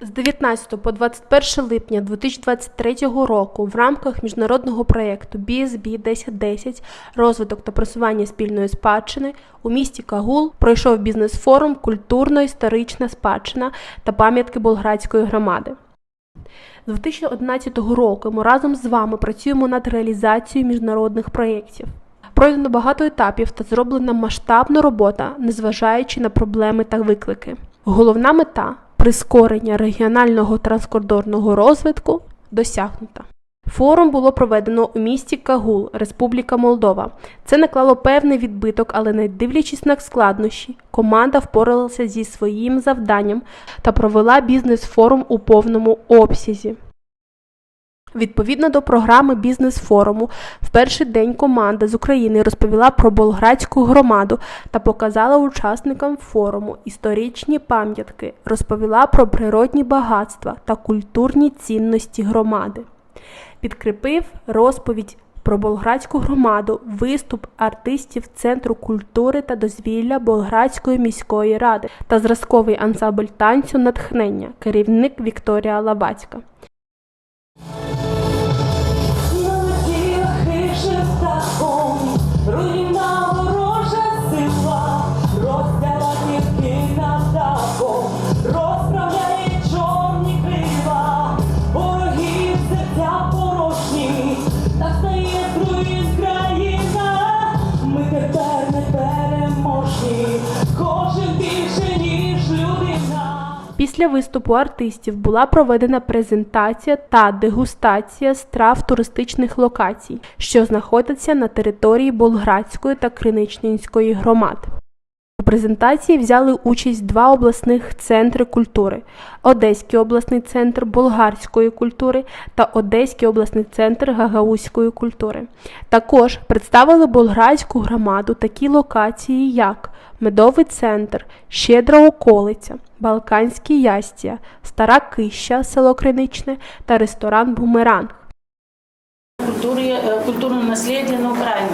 З 19 по 21 липня 2023 року в рамках міжнародного проєкту BSB 1010 розвиток та просування спільної спадщини у місті Кагул пройшов бізнес-форум Культурно-історична спадщина та пам'ятки Болградської громади. З 2011 року ми разом з вами працюємо над реалізацією міжнародних проєктів. Пройдено багато етапів та зроблена масштабна робота, незважаючи на проблеми та виклики. Головна мета прискорення регіонального транскордонного розвитку досягнута. Форум було проведено у місті Кагул, Республіка Молдова. Це наклало певний відбиток, але не дивлячись на складнощі, команда впоралася зі своїм завданням та провела бізнес-форум у повному обсязі. Відповідно до програми бізнес-форуму, в перший день команда з України розповіла про болградську громаду та показала учасникам форуму історичні пам'ятки, розповіла про природні багатства та культурні цінності громади. Підкріпив розповідь про болградську громаду виступ артистів Центру культури та дозвілля Болградської міської ради та зразковий ансамбль танцю натхнення, керівник Вікторія Лабацька. Після виступу артистів була проведена презентація та дегустація страв туристичних локацій, що знаходяться на території Болградської та Криничнінської громад. Презентації взяли участь два обласних центри культури: Одеський обласний центр болгарської культури та Одеський обласний центр гагаузької культури. Також представили болградську громаду такі локації, як Медовий центр, Щедра околиця, Балканські ястя, Стара Кища, село Криничне та ресторан Бумеранг. культуре, э, культурное наследие на Украине.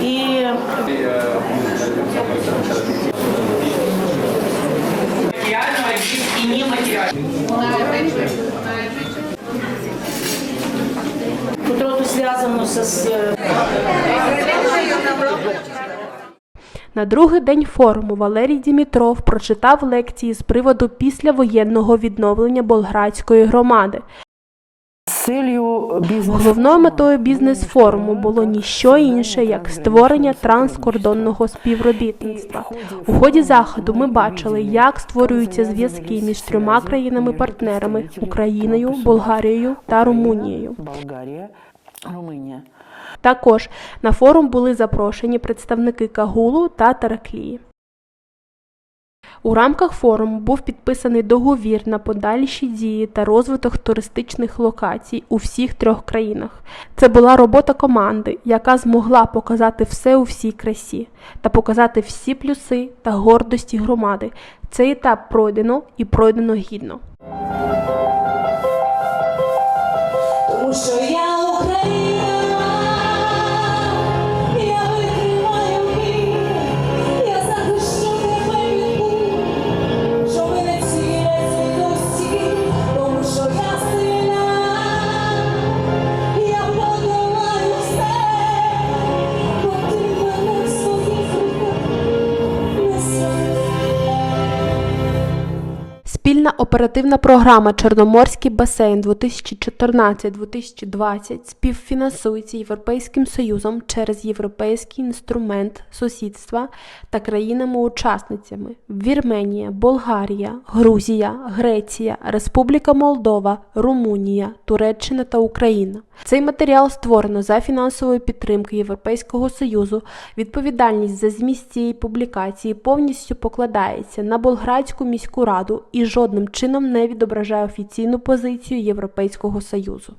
И со, с э, На другий день форуму Валерій Дімітров прочитав лекції з приводу післявоєнного відновлення болградської громади. З Головною метою бізнес-форуму було ніщо інше, як створення транскордонного співробітництва. У ході заходу ми бачили, як створюються зв'язки між трьома країнами-партнерами Україною, Болгарією та Румунією. Румунія. Також на форум були запрошені представники Кагулу та Тараклії. У рамках форуму був підписаний договір на подальші дії та розвиток туристичних локацій у всіх трьох країнах. Це була робота команди, яка змогла показати все у всій красі та показати всі плюси та гордості громади. Цей етап пройдено і пройдено гідно. Тому що я Спільна оперативна програма Чорноморський басейн 2014-2020 співфінансується Європейським Союзом через Європейський інструмент сусідства та країнами-учасницями Вірменія, Болгарія, Грузія, Греція, Республіка Молдова, Румунія, Туреччина та Україна. Цей матеріал створено за фінансової підтримки Європейського Союзу. Відповідальність за зміст цієї публікації повністю покладається на Болградську міську раду і жодним чином не відображає офіційну позицію Європейського Союзу.